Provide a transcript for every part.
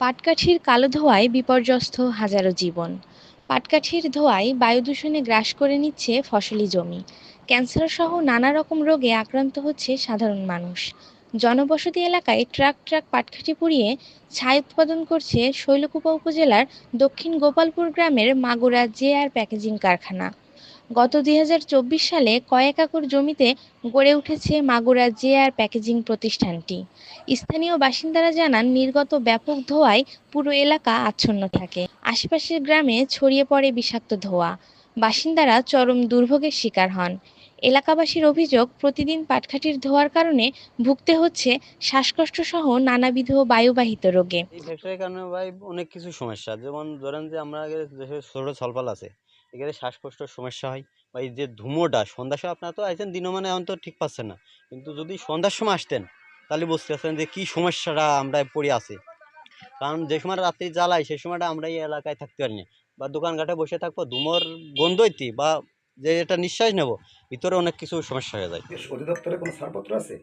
পাটকাঠির কালো ধোঁয়ায় বিপর্যস্ত হাজারো জীবন। পাটকাঠির ধোঁয়ায় বায়ু দূষণে গ্রাস করে নিচ্ছে ফসলি জমি। ক্যান্সার সহ নানা রকম রোগে আক্রান্ত হচ্ছে সাধারণ মানুষ। জনবসতি এলাকায় ট্রাক ট্রাক পাটকাঠি পুড়িয়ে ছাই উৎপাদন করছে শৈলকুপা উপজেলার দক্ষিণ গোপালপুর গ্রামের মাগুরা জে আর প্যাকেজিং কারখানা। গত দুই হাজার চব্বিশ সালে কয়েক একর জমিতে গড়ে উঠেছে মাগুরা জে আর প্যাকেজিং প্রতিষ্ঠানটি। স্থানীয় বাসিন্দারা জানান, নির্গত ব্যাপক ধোঁয়ায় পুরো এলাকা আচ্ছন্ন থাকে। আশেপাশের গ্রামে ছড়িয়ে পড়ে বিষাক্ত ধোঁয়া। বাসিন্দারা চরম দুর্ভোগের শিকার হন। এলাকাবাসীর অভিযোগ, প্রতিদিন পাটকাঠির ধোঁয়ার কারণে ভুগতে হচ্ছে শ্বাসকষ্ট সহ নানাবিধ বায়ুবাহিত রোগে। ভাই অনেক কিছু সমস্যা। যেমন ধরেন যে আমরা ছোট ছলপাল আছে এখানে শ্বাসকষ্টের সমস্যা হয় বা এই যে ধুমোটা, সন্ধ্যার সময় আপনারা তো আইছেন দিনও মানে এখন তো ঠিক পাচ্ছেন না। কিন্তু যদি সন্ধ্যার সময় আসতেন, তাহলে বুঝতে পারছেন যে কী সমস্যাটা আমরা পড়ে আছি। কারণ যে সময় রাত্রি জ্বালাই সেই সময়টা আমরা এই এলাকায় থাকতে পারি না। বা দোকানঘাটে বসে থাকব, ধুমোর গন্ধইতি বা যে এটা নিঃশ্বাস নেব, ভিতরে অনেক কিছু সমস্যা হয়ে যায়। অধিদপ্তরে কোনো ছাড়পত্র আছে?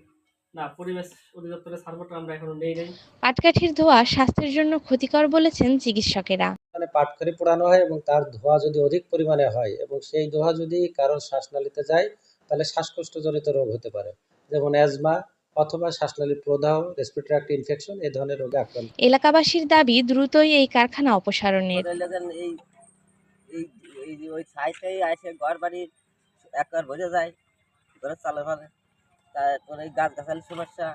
না পরিবেশ অধিদপ্তরের সার্ভেটা আমরা এখনও নেই নাই। পাটকাঠির ধোঁয়া স্বাস্থ্যের জন্য ক্ষতিকর বলেছেন চিকিৎসকেরা। মানে পাটখড়ি পোড়ানো হয় এবং তার ধোঁয়া যদি অধিক পরিমাণে হয় এবং সেই ধোঁয়া যদি কারোর শ্বাসনালীতে যায় তাহলে শ্বাসকষ্টজনিত রোগ হতে পারে। যেমন অ্যাজমা অথবা শ্বাসনালী প্রদাহ রেসপিরেটরি ইনফেকশন এই ধরনের রোগে আক্রান্ত। এলাকাবাসীর দাবি দ্রুতই এই কারখানা অপসারণের। এই এই ওই ছাইটাই আসে ঘর বাড়ির একবার বোঝা যায় ঘরে চালে ফালে তারপরে এই গাছ গাছালির সমস্যা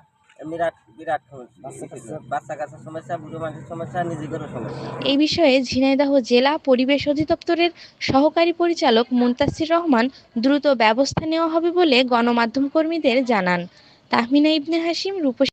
বিরাট বিরাট সমস্যা। বাচ্চা কাচ্চার সমস্যা বুড়ো মানুষের সমস্যা নিজেদেরও সমস্যা। এই বিষয়ে ঝিনাইদহ জেলা পরিবেশ অধিদপ্তরের সহকারী পরিচালক মুন্তাসির রহমান দ্রুত ব্যবস্থা নেওয়া হবে বলে গণমাধ্যম কর্মীদের জানান। তাহমিনা ইবনে হাসিম রূপসী